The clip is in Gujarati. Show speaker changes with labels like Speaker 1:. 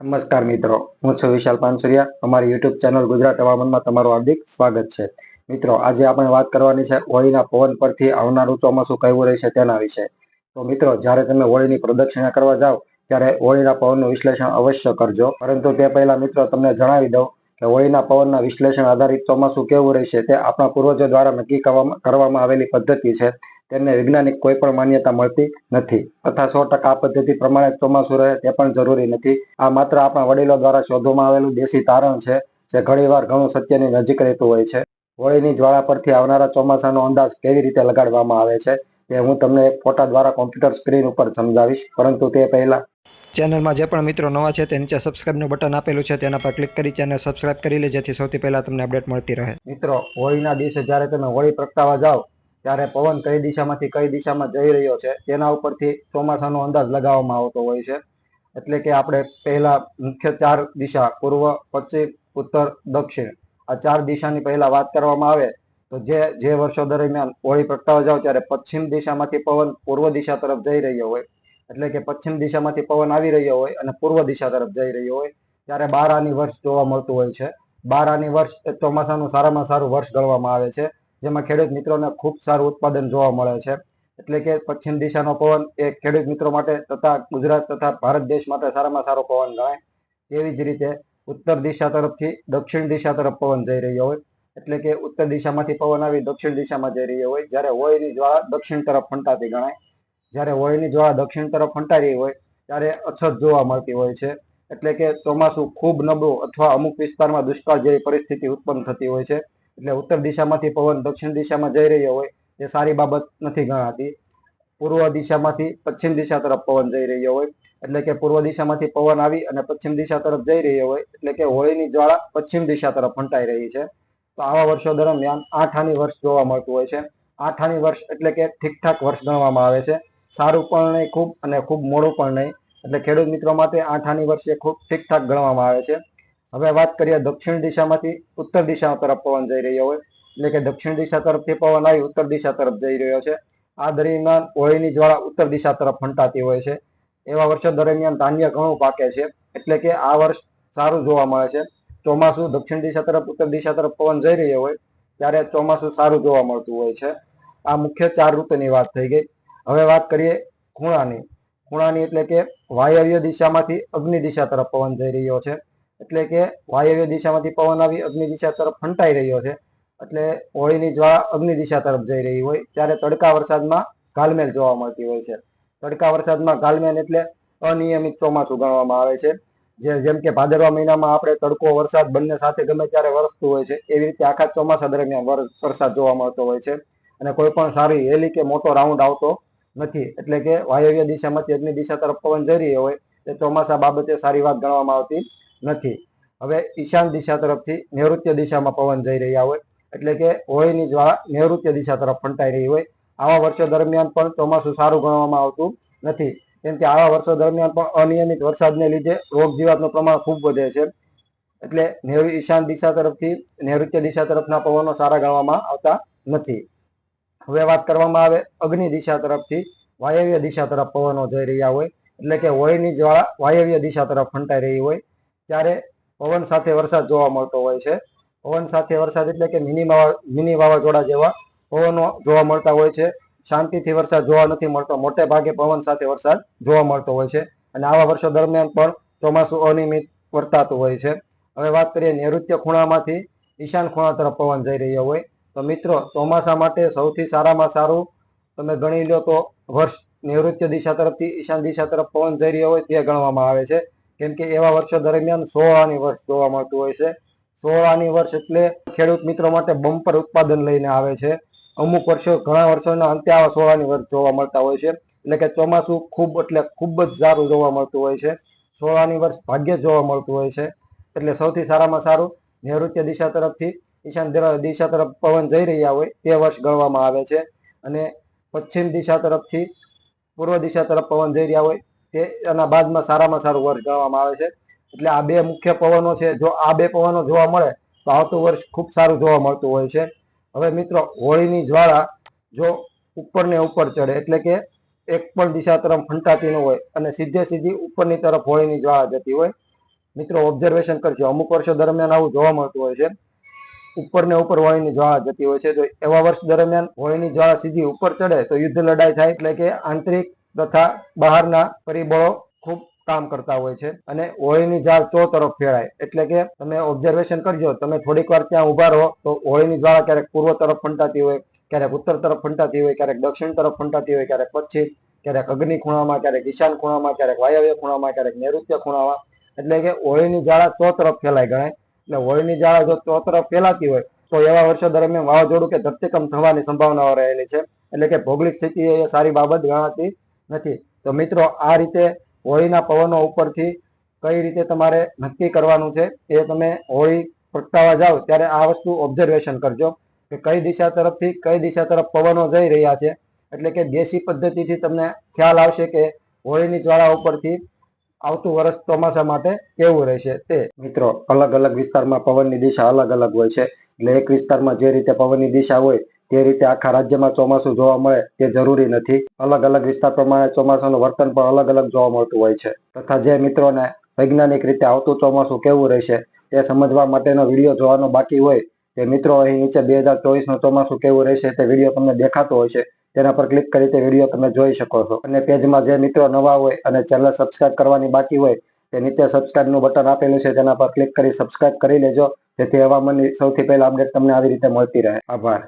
Speaker 1: નમસ્કાર મિત્રો, હું છું વિશાલ પાનસુરિયા. અમારી યુટ્યુબ ચેનલ ગુજરાત હવામાનમાં તમારું હાર્દિક સ્વાગત છે. મિત્રો, આજે આપણે વાત કરવાની છે હોળીના પવન પરથી આવનારું ચોમાસું કેવું રહેશે તેના વિશે. તો મિત્રો, જ્યારે તમે હોળીની પ્રદક્ષિણા કરવા જાઓ ત્યારે હોળીના પવનનું વિશ્લેષણ અવશ્ય કરજો. પરંતુ તે પહેલા મિત્રો, તમને જણાવી દઉં કે હોળીના પવનના વિશ્લેષણ આધારિત ચોમાસું કેવું રહેશે તે આપણા પૂર્વજો દ્વારા નક્કી કરવામાં આવેલી પદ્ધતિ છે. તેમને વૈજ્ઞાનિક કોઈ પણ માન્યતા મળતી નથી. તથા સો ટકા આ પદ્ધતિ પ્રમાણે ચોમાસું રહે તે પણ જરૂરી નથી. આ માત્ર આપણા વડીલો દ્વારા શોધવામાં આવેલું દેશી તારણ છે જે ઘણીવાર ઘણું સત્યની નજીક રહેતું હોય છે. હોળીની જ્વાળા પરથી આવનારા ચોમાસાનો અંદાજ કેવી રીતે લગાડવામાં આવે છે તે હું તમને એક ફોટા દ્વારા કોમ્પ્યુટર સ્ક્રીન ઉપર સમજાવીશ. પરંતુ તે પહેલા
Speaker 2: ચેનલમાં જે પણ મિત્રો નવા છે તે નીચે સબસ્ક્રાઇબનું બટન આપેલું છે તેના પર ક્લિક કરી ચેનલ સબસ્ક્રાઇબ કરી લે જેથી સૌથી પહેલા તમને અપડેટ મળતી રહે.
Speaker 1: મિત્રો હોળીના દિવસે જ્યારે તમે હોળી પ્રગટાવા જાઓ ત્યારે પવન કઈ દિશામાંથી કઈ દિશામાં જઈ રહ્યો છે, તેના ઉપરથી ચોમાસાનો અંદાજ લગાવવામાં આવતો હોય છે. એટલે કે આપણે પહેલા મુખ્ય ચાર દિશા, પૂર્વ, પશ્ચિમ, ઉત્તર, દક્ષિણ, આ ચાર દિશાની પહેલા વાત કરવામાં આવે, તો જે જે વર્ષો દરમિયાન હોળી પ્રગટાવા જાઓ ત્યારે પશ્ચિમ દિશામાંથી પવન પૂર્વ દિશા તરફ જઈ રહ્યો હોય. એટલે કે પશ્ચિમ દિશામાંથી પવન આવી રહ્યો હોય અને પૂર્વ દિશા તરફ જઈ રહ્યો હોય, ત્યારે બાર આની વર્ષ જોવા મળતું હોય છે. બાર આની વર્ષ ચોમાસાનું સારામાં સારું વર્ષ ગણવામાં આવે છે. જેમાં ખેડૂત મિત્રોને ખૂબ સારું ઉત્પાદન જોવા મળે છે. એટલે કે પશ્ચિમ દિશાનો પવન એ ખેડૂત મિત્રો માટે તથા ગુજરાત તથા ભારત દેશ માટે સારામાં સારો પવન ગણાય. તેવી જ રીતે ઉત્તર દિશા તરફથી દક્ષિણ દિશા તરફ પવન જઈ રહ્યો હોય. એટલે કે ઉત્તર દિશામાંથી પવન આવી દક્ષિણ દિશામાં જઈ રહ્યો હોય. જ્યારે હોયની જ્વાળા દક્ષિણ તરફ ફંટાતી ગણાય. જ્યારે હોયની જ્વાળા દક્ષિણ તરફ ફંટાઈ રહી હોય, ત્યારે અછત જોવા મળતી હોય છે. એટલે કે ચોમાસું ખૂબ નબળું અથવા અમુક વિસ્તારમાં દુષ્કાળ જેવી પરિસ્થિતિ ઉત્પન્ન થતી હોય છે. એટલે ઉત્તર દિશામાંથી પવન, દક્ષિણ દિશામાં જઈ રહ્યો હોય, એ સારી બાબત નથી ગણાતી. પૂર્વ દિશામાંથી પશ્ચિમ દિશા તરફ પવન જઈ રહ્યો હોય, એટલે કે પૂર્વ દિશામાંથી પવન આવી અને પશ્ચિમ દિશા તરફ જઈ રહ્યો હોય, એટલે કે હોળીની જ્વાળા પશ્ચિમ દિશા તરફ ફંટાઈ રહી છે. તો આવા વર્ષો દરમિયાન આઠ આની વર્ષ જોવા મળતું હોય છે. આઠ આની વર્ષ એટલે કે ઠીકઠાક વર્ષ ગણવામાં આવે છે. સારું પણ નહીં, ખૂબ અને ખૂબ મોડું પણ નહીં. એટલે ખેડૂત મિત્રો માટે આઠ આની વર્ષ એ ખૂબ ઠીકઠાક ગણવામાં આવે છે. હવે વાત કરીએ દક્ષિણ દિશામાંથી ઉત્તર દિશા તરફ પવન જઈ રહ્યો હોય. એટલે કે દક્ષિણ દિશા તરફથી પવન આવી, ઉત્તર દિશા તરફ જઈ રહ્યો છે. આ દરમિયાન હોળીની જ્વાળા ઉત્તર દિશા તરફ ફંટાતી હોય છે. એવા વર્ષો દરમિયાન ધાન્ય ઘણું પાકે છે. એટલે કે આ વર્ષ સારું જોવા મળે છે. ચોમાસું દક્ષિણ દિશા તરફ, ઉત્તર દિશા તરફ પવન જઈ રહ્યો હોય, ત્યારે ચોમાસું સારું જોવા મળતું હોય છે. આ મુખ્ય ચાર ઋતુની વાત થઈ ગઈ. હવે વાત કરીએ ખૂણાની. ખૂણાની એટલે કે વાયવ્ય દિશામાંથી અગ્નિ દિશા તરફ પવન જઈ રહ્યો છે. એટલે કે વાયવ્ય દિશામાંથી પવન આવી, અગ્નિ દિશા તરફ ફંટાઈ રહ્યો છે. એટલે હોળીની જ્વાળા અગ્નિ દિશા તરફ જઈ રહી હોય, ત્યારે તડકા વરસાદમાં ગાલમેલ જોવા મળતી હોય છે. તડકા વરસાદમાં ગાલમેલ એટલે અનિયમિત ચોમાસું ગણવામાં આવે છે. જે જેમ કે ભાદરવા મહિનામાં આપણે તડકો, વરસાદ બંને સાથે ગમે ત્યારે વરસતું હોય છે, એવી રીતે આખા ચોમાસા દરમિયાન વર- વરસાદ જોવા મળતો હોય છે. અને કોઈ પણ સારી હેલી કે મોટો રાઉન્ડ આવતો નથી. એટલે કે વાયવ્ય દિશામાંથી અગ્નિ દિશા તરફ પવન જઈ રહ્યો હોય, તે ચોમાસા બાબતે સારી વાત ગણવામાં આવતી નથી. હવે ઈશાન દિશા તરફથી નૈઋત્ય દિશામાં પવન જઈ રહ્યા હોય, એટલે કે હોળીની જ્વાળા નૈઋત્ય દિશા તરફ ફંટાઈ રહી હોય. આવા વર્ષો દરમિયાન પણ ચોમાસું સારું ગણવામાં આવતું નથી. કેમ કે આવા વર્ષો દરમિયાન પણ અનિયમિત વરસાદને લીધે રોગ જીવાતનું પ્રમાણ ખૂબ વધે છે. એટલે નૈઋ ઈશાન દિશા તરફથી નૈઋત્ય દિશા તરફના પવનો સારા ગણવામાં આવતા નથી. હવે વાત કરવામાં આવે અગ્નિ દિશા તરફથી, વાયવ્ય દિશા તરફ પવનો જઈ રહ્યા હોય, એટલે કે હોળીની જ્વાળા વાયવ્ય દિશા તરફ ફંટાઈ રહી હોય. ત્યારે પવન સાથે વરસાદ જોવા મળતો હોય છે. પવન સાથે વરસાદ એટલે કે મિની મિની વાવાઝોડા જેવા પવનો જોવા મળતા હોય છે. શાંતિથી વરસાદ જોવા નથી મળતો. મોટે ભાગે પવન સાથે વરસાદ જોવા મળતો હોય છે. અને આવા વર્ષો દરમિયાન પણ ચોમાસું અનિયમિત વર્તાતું હોય છે. હવે વાત કરીએ નૈઋત્ય ખૂણામાંથી ઈશાન ખૂણા તરફ પવન જઈ રહ્યો હોય. તો મિત્રો, ચોમાસા માટે સૌથી સારામાં સારું તમે ગણી લો તો વર્ષ નૈઋત્ય દિશા તરફથી ઈશાન દિશા તરફ પવન જઈ રહ્યો હોય તે ગણવામાં આવે છે. કેમ કે એવા વર્ષો દરમિયાન સોળાની વર્ષ જોવા મળતું હોય છે. સોળાની વર્ષ એટલે ખેડૂત મિત્રો માટે બમ્પર ઉત્પાદન લઈને આવે છે. અમુક વર્ષો, ઘણા વર્ષોના અંતે આવા સોળાની વર્ષ જોવા મળતા હોય છે. એટલે કે ચોમાસું ખૂબ, એટલે ખૂબ જ સારું જોવા મળતું હોય છે. સોળાની વર્ષ ભાગ્ય જોવા મળતું હોય છે. એટલે સૌથી સારામાં સારું નૈઋત્ય દિશા તરફથી ઈશાન દિશા તરફ પવન જઈ રહ્યા હોય તે વર્ષ ગણવામાં આવે છે. અને પશ્ચિમ દિશા તરફથી પૂર્વ દિશા તરફ પવન જઈ રહ્યા હોય તે એના બાદમાં સારામાં સારું વર્ષ ગણવામાં આવે છે. એટલે આ બે મુખ્ય પવનો છે, જો આ બે પવનો જોવા મળે, તો આવતું વર્ષ ખૂબ સારું જોવા મળતું હોય છે. હવે મિત્રો, હોળીની જ્વાળા જો ઉપર ને ઉપર ચડે, એટલે કે એક પણ દિશા તરફ ફંટાતી ન હોય અને સીધે સીધી ઉપરની તરફ હોળીની જ્વાળા જતી હોય. મિત્રો ઓબ્ઝર્વેશન કરજો. અમુક વર્ષો દરમિયાન આવું જોવા મળતું હોય છે. ઉપર ને ઉપર હોળીની જ્વાળા જતી હોય છે. તો એવા વર્ષ દરમિયાન હોળીની જ્વાળા સીધી ઉપર ચડે, તો યુદ્ધ લડાઈ થાય, એટલે કે આંતરિક તથા બહારના પરિબળો ખૂબ કામ કરતા હોય છે અને હોળીની ઝાડ ચો તરફ ફેરાય એટલે કે તમે ઓબ્ઝર્વેશન કરજો, તમે થોડીક વાર ત્યાં ઊભા રહો તો હોળીની જ્વાળા ક્યારેક પૂર્વ તરફ ફંટાતી હોય, ક્યારેક ઉત્તર તરફ ફંટાતી હોય, ક્યારેક દક્ષિણ તરફ ફંટાતી હોય, ક્યારેક પશ્ચિમ, ક્યારેક અગ્નિ ખૂણામાં, ક્યારેક ઈશાન ખૂણામાં, ક્યારેક વાયવ્ય ખૂણામાં, ક્યારેક નૈઋત્ય ખૂણામાં. એટલે કે હોળીની જાળા ચો તરફ ફેલાય ગણાય. એટલે હોળીની ઝાળા જો ચો તરફ ફેલાતી હોય તો એવા વર્ષો દરમિયાન વાવાઝોડું કે ધરતીકંપ થવાની સંભાવનાઓ રહેલી છે. એટલે કે ભૌગોલિક સ્થિતિ એ સારી બાબત ગણાતી નથી. તો મિત્રો, આ રીતે હોળીના પવનો ઉપરથી કઈ રીતે તમારે નક્કી કરવાનું છે એ તમે હોળી પ્રગટાવા જાઓ, ત્યારે આ વસ્તુ ઓબ્ઝર્વેશન કરજો કે કઈ દિશા તરફથી કઈ દિશા તરફ પવનો જઈ રહ્યા છે. એટલે કે દેશી પદ્ધતિથી તમને ખ્યાલ આવશે કે હોળીની જ્વાળા ઉપરથી આવતું વર્ષ ચોમાસા માટે કેવું રહેશે તે. મિત્રો, અલગ અલગ વિસ્તારમાં પવનની દિશા અલગ અલગ હોય છે. એટલે એક વિસ્તારમાં જે રીતે પવનની દિશા હોય તે રીતે આખા રાજ્યમાં ચોમાસું જોવા મળે તે જરૂરી નથી. અલગ અલગ વિસ્તાર પ્રમાણે ચોમાસાનું વર્તન પણ અલગ અલગ જોવા મળતું હોય છે. તથા જે મિત્રોને વૈજ્ઞાનિક રીતે આવતું ચોમાસું કેવું રહેશે તે સમજવા માટેનો વીડિયો જોવાનો બાકી હોય તે મિત્રો અહીં નીચે બે હજાર ચોવીસનું ચોમાસું કેવું રહેશે તે વીડિયો તમને દેખાતો હોય છે તેના પર ક્લિક કરી તે વીડિયો તમે જોઈ શકો છો. અને પેજમાં જે મિત્રો નવા હોય અને ચેનલ સબસ્ક્રાઇબ કરવાની બાકી હોય તે નીચે સબસ્ક્રાઇબનું બટન આપેલું છે તેના પર ક્લિક કરી સબસ્ક્રાઇબ કરી લેજો. જેથી હવામાનની સૌથી પહેલા અપડેટ તમને આવી રીતે મળતી રહે. આભાર.